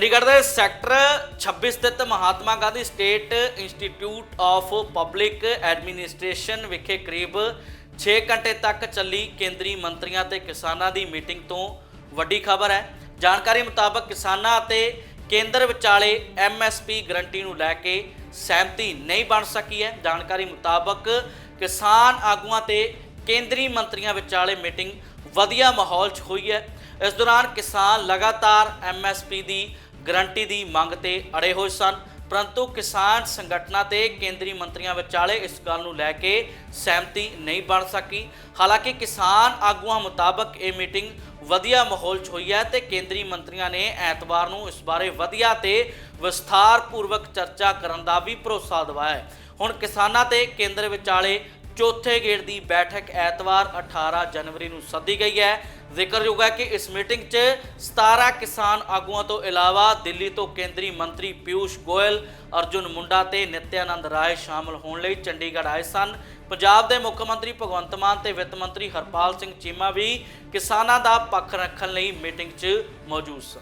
ਚੰਡੀਗੜ੍ਹ ਦੇ ਸੈਕਟਰ 26 ਸਥਿਤ Mahatma Gandhi state institute of public administration ਵਿਖੇ ਕਰੀਬ 6 ਘੰਟੇ ਤੱਕ ਚੱਲੀ ਕੇਂਦਰੀ ਮੰਤਰੀਆਂ ਤੇ ਕਿਸਾਨਾਂ ਦੀ ਮੀਟਿੰਗ ਤੋਂ ਵੱਡੀ ਖਬਰ ਹੈ। ਜਾਣਕਾਰੀ ਮੁਤਾਬਕ ਕਿਸਾਨਾਂ ਅਤੇ ਕੇਂਦਰ ਵਿਚਾਲੇ ਐਮਐਸਪੀ ਗਰੰਟੀ ਨੂੰ ਲੈ ਕੇ ਸਹਿਮਤੀ ਨਹੀਂ ਬਣ ਸਕੀ ਹੈ। ਜਾਣਕਾਰੀ ਮੁਤਾਬਕ ਕਿਸਾਨ ਆਗੂਆਂ ਤੇ ਕੇਂਦਰੀ ਮੰਤਰੀਆਂ ਵਿਚਾਲੇ ਮੀਟਿੰਗ ਵਧੀਆ ਮਾਹੌਲ 'ਚ ਹੋਈ ਹੈ। ਇਸ ਦੌਰਾਨ ਕਿਸਾਨ ਲਗਾਤਾਰ ਐਮਐਸਪੀ ਦੀ ਗਰੰਟੀ ਦੀ ਮੰਗ ਤੇ ਅੜੇ ਹੋਏ ਸਨ। ਪਰੰਤੂ ਕਿਸਾਨ ਸੰਗਠਨਾਂ ਤੇ ਕੇਂਦਰੀ ਮੰਤਰੀਆਂ ਵਿਚਾਲੇ ਇਸ ਗੱਲ ਨੂੰ ਲੈ ਕੇ ਸਹਿਮਤੀ ਨਹੀਂ ਬਣ ਸਕੀ। ਹਾਲਾਂਕਿ ਕਿਸਾਨ ਆਗੂਆਂ ਮੁਤਾਬਕ ਇਹ ਮੀਟਿੰਗ ਵਧੀਆ ਮਾਹੌਲ 'ਚ ਹੋਈ ਹੈ ਤੇ ਕੇਂਦਰੀ ਮੰਤਰੀਆਂ ਨੇ ਐਤਵਾਰ ਨੂੰ ਇਸ ਬਾਰੇ ਵਧੀਆ ਤੇ ਵਿਸਥਾਰਪੂਰਵਕ ਚਰਚਾ ਕਰਨ ਦਾ ਵੀ ਭਰੋਸਾ ਦਿਵਾਇਆ ਹੈ। ਹੁਣ ਕਿਸਾਨਾਂ ਤੇ ਕੇਂਦਰ ਵਿਚਾਲੇ ਚੌਥੇ ਗੇੜ ਦੀ ਬੈਠਕ ਐਤਵਾਰ 18 ਜਨਵਰੀ ਨੂੰ ਸੱਦੀ ਗਈ ਹੈ। ਜ਼ਿਕਰਯੋਗ ਹੈ ਕਿ ਇਸ ਮੀਟਿੰਗ 'ਚ 17 ਕਿਸਾਨ ਆਗੂਆਂ ਤੋਂ ਇਲਾਵਾ ਦਿੱਲੀ ਤੋਂ ਕੇਂਦਰੀ ਮੰਤਰੀ ਪਿਊਸ਼ ਗੋਇਲ, ਅਰਜੁਨ ਮੁੰਡਾ ਤੇ ਨਿਤਿਆਨੰਦ ਰਾਏ ਸ਼ਾਮਲ ਹੋਣ ਲਈ ਚੰਡੀਗੜ੍ਹ ਆਏ ਸਨ। ਪੰਜਾਬ ਦੇ ਮੁੱਖ ਮੰਤਰੀ ਭਗਵੰਤ ਮਾਨ ਤੇ ਵਿੱਤ ਮੰਤਰੀ ਹਰਪਾਲ ਸਿੰਘ ਚੀਮਾ ਵੀ ਕਿਸਾਨਾਂ ਦਾ ਪੱਖ ਰੱਖਣ ਲਈ ਮੀਟਿੰਗ 'ਚ ਮੌਜੂਦ ਸਨ।